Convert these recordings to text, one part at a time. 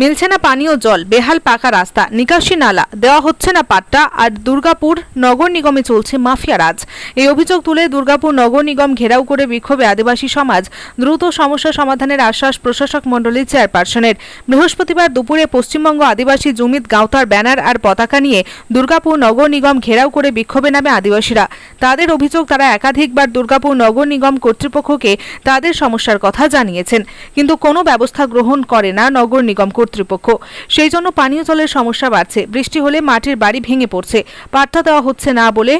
মিলছে না পানীয় জল, বেহাল পাকা রাস্তা, নিকাশি নালা, দেওয়া হচ্ছে না পাট্টা, আর দুর্গাপুর নগর নিগমে চলছে মাফিয়া রাজ। এই অভিযোগ তুলে দুর্গাপুর নগর নিগম ঘেরাও করে বিক্ষোভে আদিবাসী সমাজ দ্রুত সমস্যা সমাধানের আশ্বাস প্রশাসক মণ্ডলীর চেয়ারপারসনের। বৃহস্পতিবার দুপুরে পশ্চিমবঙ্গ আদিবাসী জমিত গাঁওতার ব্যানার আর পতাকা নিয়ে দুর্গাপুর নগর নিগম ঘেরাও করে বিক্ষোভে নামে আদিবাসীরা। তাদের অভিযোগ তারা একাধিকবার দুর্গাপুর নগর নিগম কর্তৃপক্ষকে তাদের সমস্যার কথা জানিয়েছেন, কিন্তু কোনো ব্যবস্থা গ্রহণ করে না নগর নিগম কর্তৃপক্ষ। সেই জন্য পানীয় জলের সমস্যা বাড়ছে। বৃষ্টি হলে মাটির বাড়ি ভেঙে পড়ছে। পাট্টা দেওয়া হচ্ছে না বলে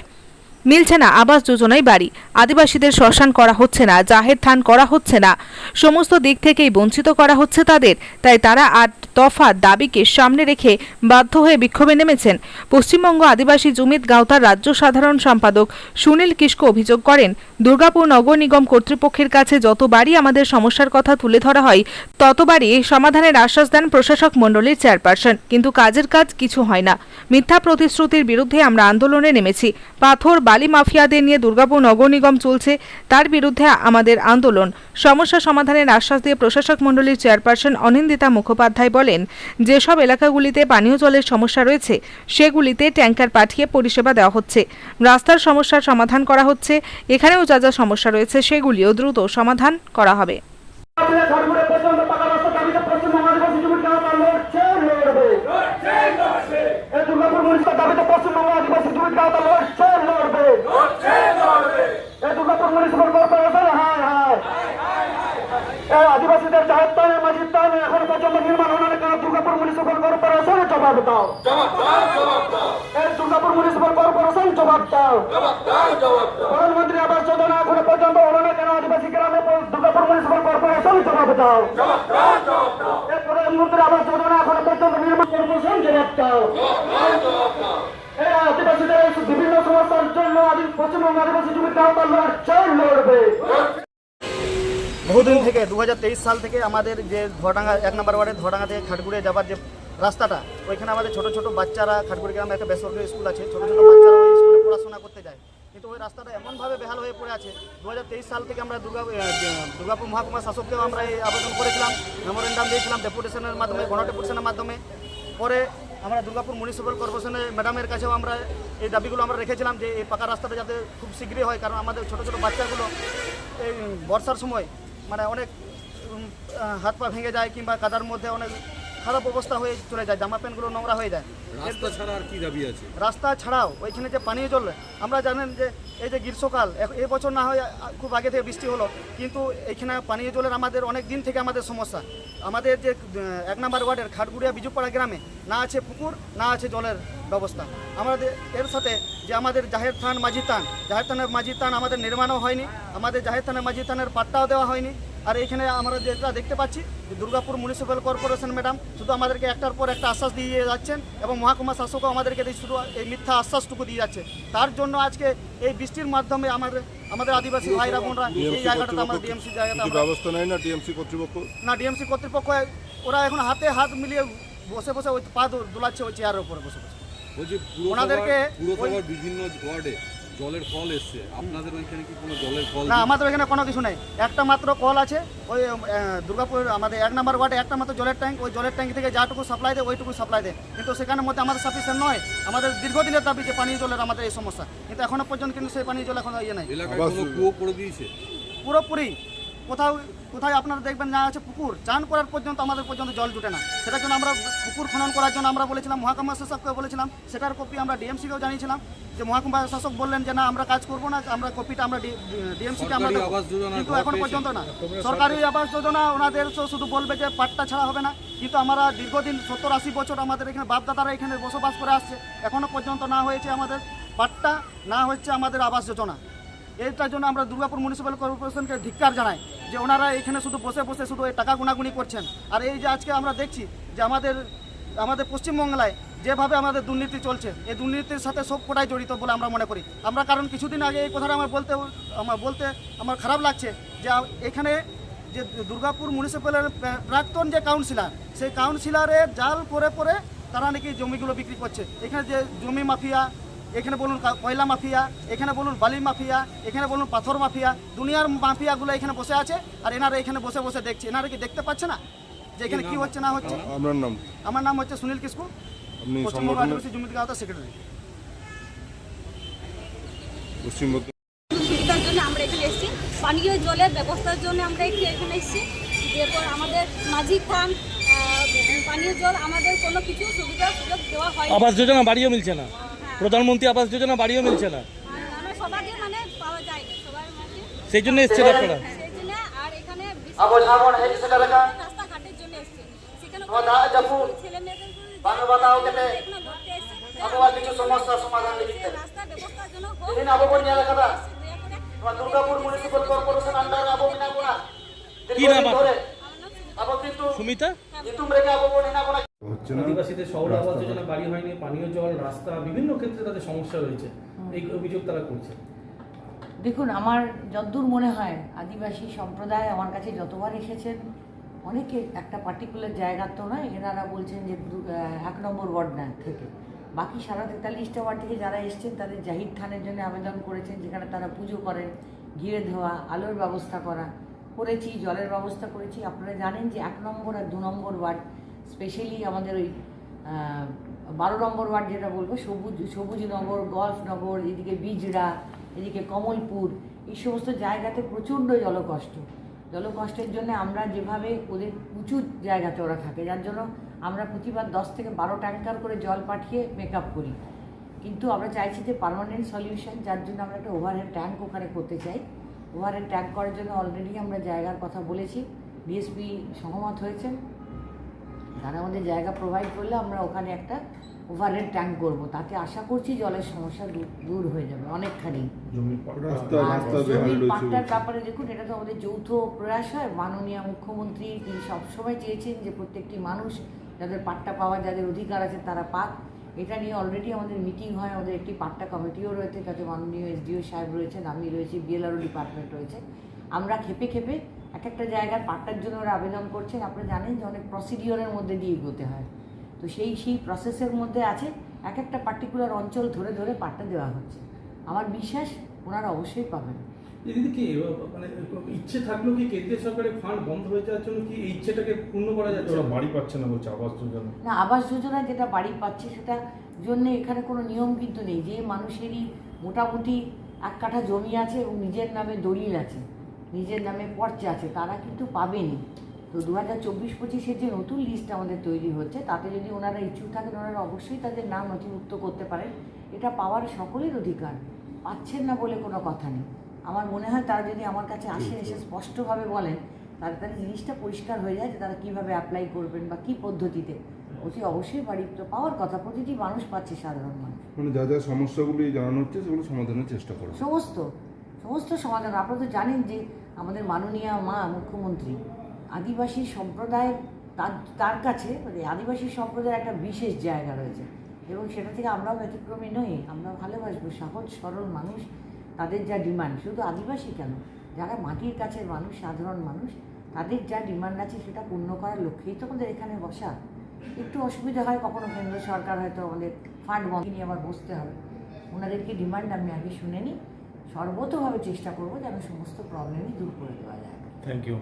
মিলছে না আবাস যোজনায় বাড়ি। আদিবাসীদের শ্মশান করা হচ্ছে না, জাহের থান করা হচ্ছে না। সমস্ত দিক থেকেই বঞ্চিত করা হচ্ছে তাদের, তাই তারা আট দফা দাবিকে সামনে রেখে বাধ্য হয়ে বিক্ষোভে নেমেছেন। পশ্চিমবঙ্গ আদিবাসী জমিত গাঁওতার রাজ্য সাধারণ সম্পাদক সুনীল কিস্কো অভিযোগ করেন, দুর্গাপুর নগর নিগম কর্তৃপক্ষের কাছে যতবারই আমাদের সমস্যার কথা তুলে ধরা হয় ততবারই সমাধানের আশ্বাস দেন প্রশাসক মণ্ডলীর চেয়ারপারসন। কিন্তু কাজের কাজ কিছু হয় না। মিথ্যা প্রতিশ্রুতির বিরুদ্ধে আমরা আন্দোলনে নেমেছি। পাথর বালি মাফিয়াদের নিয়ে দুর্গাপুর নগর নিগম চলছে তার বিরুদ্ধে আমাদের আন্দোলন। সমস্যা সমাধানের আশ্বাস দিয়ে প্রশাসক মণ্ডলীর চেয়ারপারসন অনিন্দিতা মুখোপাধ্যায় বলেন যেসব এলাকাগুলিতে পানীয় জলের সমস্যা রয়েছে সেগুলিতে ট্যাঙ্কার পাঠিয়ে পরিষেবা দেওয়া হচ্ছে। রাস্তার সমস্যার সমাধান করা হচ্ছে এখানেও যা যা সমস্যা রয়েছে সেগুলিও দ্রুত সমাধান করা হবে। আপনার এই এই দুর্গাপুর মিউনিসিপাল কর্পোরেশন হায় হায় আদিবাসীদের জাহের তানে মাঝির তানে এখন পর্যন্ত নির্মাণ হলো কেন দুর্গাপুর মিউনিসিপাল কর্পোরেশন জবাব দাও এই দুর্গাপুর মিউনিসিপাল কর্পোরেশন জবাব দাও প্রধানমন্ত্রী আবাস যোজনা এখনও পর্যন্ত হলো কেন আদিবাসী গ্রামে দুর্গাপুর মিউনিসিপাল কর্পোরেশন জবাব দাও প্রধানমন্ত্রী আবাস যোজনা এখনও পর্যন্ত নির্মাণ কর্পোরেশন জবাব দাও। বিভিন্ন সমস্যার জন্য পশ্চিমবঙ্গ আদিবাসী লড়বে। বহুদিন থেকে দু হাজার তেইশ সাল থেকে আমাদের যে ধোয়াডাঙ্গা, এক নম্বর ওয়ার্ডে ধোয়াডাঙ্গা থেকে খাটগুড়িয়ে যাবার যে রাস্তাটা, ওইখানে আমাদের ছোট ছোট বাচ্চারা খাটগুড়ি গ্রামে একটা বেসরকারি স্কুল আছে। ছোট ছোট বাচ্চারা ওই স্কুলে পড়াশোনা করতে যায়। কিন্তু ওই রাস্তাটা এমনভাবে বেহাল হয়ে পড়ে আছে দু হাজার তেইশ সাল থেকে আমরা দুর্গা দুর্গাপুর মহাকুমার শাসককেও আমরা এই আবেদন করেছিলাম, মেমোরেন্ডাম দিয়েছিলাম, ডেপুটেশনের মাধ্যমে, গণডেপুটেশনের মাধ্যমে। পরে আমরা দুর্গাপুর মিউনিসিপ্যাল কর্পোরেশনের ম্যাডামের কাছেও আমরা এই দাবিগুলো আমরা রেখেছিলাম যে এই পাকা রাস্তাটা যাতে খুব শীঘ্রই হয়, কারণ আমাদের ছোটো ছোটো বাচ্চাগুলো এই বর্ষার সময় মানে অনেক হাত পা ভেঙে যায় কিংবা কাদার মধ্যে অনেক খারাপ অবস্থা হয়ে চলে যায় জামা প্যান্টগুলো নোংরা হয়ে যায়। রাস্তা ছাড়া আর কি দাবি আছে? রাস্তা ছাড়াও ওইখানে যে পানীয় জল আমরা জানেন যে এই যে গ্রীষ্মকাল এ- বছর না হয় খুব আগে থেকে বৃষ্টি হলো কিন্তু এইখানে পানীয় জলের আমাদের অনেক দিন থেকে আমাদের সমস্যা। আমাদের যে এক নম্বর ওয়ার্ডের খাটগুড়িয়া বিজুপাড়া গ্রামে না আছে পুকুর না আছে জলের ব্যবস্থা। আমাদের এর সাথে যে আমাদের জাহের থান মাঝি থান জাহের থানের মাঝি থান আমাদের নির্মাণও হয়নি আমাদের জাহের থানের মাঝি থানের পাট্টাও দেওয়া হয়নি। আর এখানে আমরা যেটা দেখতে পাচ্ছি যে দুর্গাপুর মিউনিসিপ্যাল কর্পোরেশন ম্যাডাম শুধু আমাদেরকে একটার পর একটা আশ্বাস দিয়ে যাচ্ছেন এবং মহাকুমা শাসকও আমাদেরকে শুধু এই মিথ্যা আশ্বাসটুকু দিয়ে যাচ্ছে। তার জন্য আজকে এই বৃষ্টির মাধ্যমে আমাদের আমাদের আদিবাসী ভাইরা বোনরা এই জায়গাটাতে আমরা ডিএমসি জায়গাটা ব্যবস্থা না টিএমসি কর্তৃপক্ষ? না ডিএমসি কর্তৃপক্ষ ওরা এখন হাতে হাত মিলিয়ে বসে বসে ওই পা দোলাচ্ছে ওই চেয়ারের উপরে বসে বসে। ওনাদেরকে পুরসভার বিভিন্ন ওয়ার্ডে জলের কল এসছে। আপনাদের ওইখানে কি কোনো জলের কল না আমাদের এখানে কোনো কিছু নেই। একটা মাত্র কল আছে ওই দুর্গাপুর আমাদের এক নম্বর ওয়ার্ডে একটা মাত্র জলের ট্যাঙ্ক ওই জলের ট্যাঙ্ক থেকে যাটুকু সাপ্লাই দেয় ওইটুকু সাপ্লাই দেয়। কিন্তু সেখানের মধ্যে আমাদের সাফিসিয়েন্ট নয়। আমাদের দীর্ঘদিনের দাবি যে পানীয় জলের আমাদের এই সমস্যা। কিন্তু এখনও পর্যন্ত কিন্তু সেই পানীয় জল এখন ইয়ে নাই। এলাকায় কোনো কুয়ো করে দিয়েছে? পুরোপুরি। কোথাও কোথায় আপনারা দেখবেন না আছে পুকুর চান করার পর্যন্ত আমাদের পর্যন্ত জল জুটে না। সেটার জন্য আমরা পুকুর খনন করার জন্য আমরা বলেছিলাম মহাকুমা শাসককে বলেছিলাম সেটার কপি আমরা ডিএমসিকেও জানিয়েছিলাম যে মহাকুমা শাসক বললেন যে না আমরা কাজ করব না আমরা কপিটা আমরা ডিএমসিকে আমরা কিন্তু এখন পর্যন্ত না। সরকারি আবাস যোজনা ওনাদের তো শুধু বলবে যে পাট্টা ছাড়া হবে না। কিন্তু আমরা দীর্ঘদিন সত্তর আশি বছর আমাদের এখানে বাপদাদারা এখানে বসবাস করে আসছে। এখনও পর্যন্ত না হয়েছে আমাদের পাট্টা না হচ্ছে আমাদের আবাস যোজনা। এটার জন্য আমরা দুর্গাপুর মিউনিসিপ্যাল কর্পোরেশনকে ধিক্কার জানাই। যে ওনারা এখানে শুধু বসে বসে শুধু এই টাকা গুনাগুনি করছেন। আর এই যে আজকে আমরা দেখছি যে আমাদের আমাদের পশ্চিমবাংলায় যেভাবে আমাদের দুর্নীতি চলছে, এই দুর্নীতির সাথে সব কোটাই জড়িত বলে আমরা মনে করি। আমরা কারণ কিছুদিন আগে এই কথাটা আমার বলতে আমার বলতে আমার খারাপ লাগছে যে এখানে যে দুর্গাপুর মিউনিসিপ্যালের প্রাক্তন যে কাউন্সিলর সেই কাউন্সিলরের জাল পরে পরে তারা নাকি জমিগুলো বিক্রি করছে। এখানে যে জমি মাফিয়া এখানে বলুন কয়লা মাফিয়া এখানে বলুন বালি মাফিয়া এখানে বলুন পাথর মাফিয়া দুনিয়ার মাফিয়াগুলো এখানে বসে আছে আর এনারা এখানে বসে বসে দেখছে। এনারা কি দেখতে পাচ্ছে না যে এখানে কি হচ্ছে না হচ্ছে? আপনার নাম। আমার নাম হচ্ছে সুনীল কিসকু আপনি পশ্চিমবঙ্গ আদিবাসী সেক্রেটারি পশ্চিমবঙ্গ সুবিধার জন্য আমরা এখানে এসেছি। পানীয় জলের ব্যবস্থার জন্য আমরা এখানে এসেছি। এরপর আমাদের মাঝি খান আহ, পানীয় জল আমাদের কোনো কিছু সুবিধা সুযোগ দেওয়া হয় আবাস যোজনা বাড়িও মিলছে না। প্রধানমন্ত্রী আবাস যোজনা বাড়িও মিলছে না। মানে পাওয়া যায়। না সবার মাঝে সেই জন্য এসছেন আপনারা এসেছি কোনা কি নাম আপনার? ধরে আমার নাম সুমিতা। আবো কিন্তু সুমিতা হচ্ছে না? আদিবাসীদের শহর আবাস যোজনা বাড়ি হয়নি পানীয় জল রাস্তা বিভিন্ন ক্ষেত্রে তাদের সমস্যা রয়েছে। এই অভিযোগ তারা করছে। দেখুন আমার যতদূর মনে হয় আদিবাসী সম্প্রদায় আমার কাছে যতবার এসেছেন অনেকে একটা পার্টিকুলার জায়গার তো নয় এনারা বলছেন যে এক নম্বর ওয়ার্ড না থেকে। বাকি সারা তেতাল্লিশটা ওয়ার্ড থেকে যারা এসছেন তাদের জাহির থানের জন্য আবেদন করেছেন যেখানে তারা পুজো করেন ঘিরে ধোয়া আলোর ব্যবস্থা করা। করেছি, জলের ব্যবস্থা করেছি। আপনারা জানেন যে এক নম্বর আর দু নম্বর ওয়ার্ড স্পেশালি আমাদের ওই বারো নম্বর ওয়ার্ড যেটা বলব, সবুজ সবুজ সবুজনগর গল্ফনগর এদিকে বিজড়া এদিকে কমলপুর, এই সমস্ত জায়গাতে প্রচণ্ড জলকষ্ট। জলকষ্টের জন্য আমরা যেভাবে ওদের উঁচু জায়গাতে ওরা থাকে, যার জন্য আমরা প্রতিবার দশ থেকে বারো ট্যাঙ্কার করে জল পাঠিয়ে মেক আপ করি। কিন্তু আমরা চাইছি যে পার্মানেন্ট সলিউশন যার জন্য আমরা একটা ওভারহেড ট্যাঙ্ক ওখানে করতে চাই। ওভারহেড ট্যাঙ্ক করার জন্য অলরেডি আমরা জায়গার কথা বলেছি। ডিএসপি সহমত হয়েছেন। তারা আমাদের জায়গা প্রোভাইড করলে আমরা ওখানে একটা ওভারহেড ট্যাঙ্ক করব। তাতে আশা করছি জলের সমস্যা দূর- দূর হয়ে যাবে অনেকখানি। জমির পাট্টার ব্যাপারে দেখুন এটা তো আমাদের যৌথ প্রয়াস হয়। মাননীয় মুখ্যমন্ত্রী তিনি সবসময় চেয়েছেন যে প্রত্যেকটি মানুষ যাদের পাট্টা পাওয়ার যাদের অধিকার আছে তারা পাক। এটা নিয়ে অলরেডি আমাদের মিটিং হয়, আমাদের একটি পাট্টা কমিটিও রয়েছে, তাতে মাননীয় এসডিও সাহেব রয়েছেন, আমি রয়েছি বিএলআরও ডিপার্টমেন্ট রয়েছে। আমরা খেপে খেপে এক একটা জায়গার পাট্টার জন্য ওরা আবেদন করছেন। আপনারা জানেন যে অনেক প্রসিডিওরের মধ্যে দিয়ে এগোতে হয়। তো সেই সেই প্রসেসের মধ্যে আছে এক একটা পার্টিকুলার অঞ্চল ধরে ধরে পাট্টা দেওয়া হচ্ছে। আমার বিশ্বাস ওনারা অবশ্যই পাবেন। এদিকে কি মানে ইচ্ছে থাকলেও কি কেন্দ্রীয় সরকারের ফান্ড বন্ধ হয়ে যাওয়ার জন্য কি এই ইচ্ছেটাকে পূর্ণ করা যাচ্ছে? না? বাড়ি পাচ্ছে না বলছে আবাস যোজনা। না আবাস যোজনা যেটা বাড়ি পাচ্ছে সেটা জন্য এখানে কোনো নিয়ম কিন্তু নেই। যে মানুষেরই মোটামুটি এক কাঠা জমি আছে এবং নিজের নামে দলিল আছে নিজের নামে পর্চা আছে তারা কিন্তু পাবেনি। তো দু হাজার চব্বিশ পঁচিশের যে নতুন লিস্ট আমাদের তৈরি হচ্ছে তাতে যদি ওনারা ইচ্ছুক থাকেন ওনারা অবশ্যই তাদের নাম নথিভুক্ত করতে পারেন। এটা পাওয়ার সকলের অধিকার। পাচ্ছেন না বলে কোনো কথা নেই। আমার মনে হয় তারা যদি আমার কাছে আসেন এসে স্পষ্টভাবে বলেন তাহলে তাদের জিনিসটা পরিষ্কার হয়ে যায় যে তারা কীভাবে অ্যাপ্লাই করবেন বা কী পদ্ধতিতে। অতি অবশ্যই বাড়ি তো পাওয়ার কথা প্রতিটি মানুষ পাচ্ছে সাধারণ মানুষ। মানে যা যা সমস্যাগুলি জানানো হচ্ছে সেগুলো সমাধানের চেষ্টা করা। সমস্ত সমস্ত সমাধান। আপনারা তো জানেন যে আমাদের মাননীয় মা মুখ্যমন্ত্রী আদিবাসী সম্প্রদায় তার তার কাছে মানে আদিবাসী সম্প্রদায়ের একটা বিশেষ জায়গা রয়েছে এবং সেটা থেকে আমরাও ব্যতিক্রমী নই। আমরা ভালোবাসবো সহজ সরল মানুষ। তাদের যা ডিমান্ড শুধু আদিবাসী কেন? যারা মাটির কাছের মানুষ, সাধারণ মানুষ, তাদের যা ডিমান্ড আছে সেটা পূর্ণ করার লক্ষ্যেই তো আমাদের এখানে বসা। একটু অসুবিধা হয় কখনো কেন্দ্র সরকার হয়তো আমাদের ফান্ড বন্ধ নিয়ে আবার বসতে হবে। ওনাদেরকে ডিমান্ড আমি আগে শুনে নিই। সর্বতভাবে চেষ্টা করব যেন সমস্ত প্রবলেমই দূর করে দেওয়া যায়। Thank you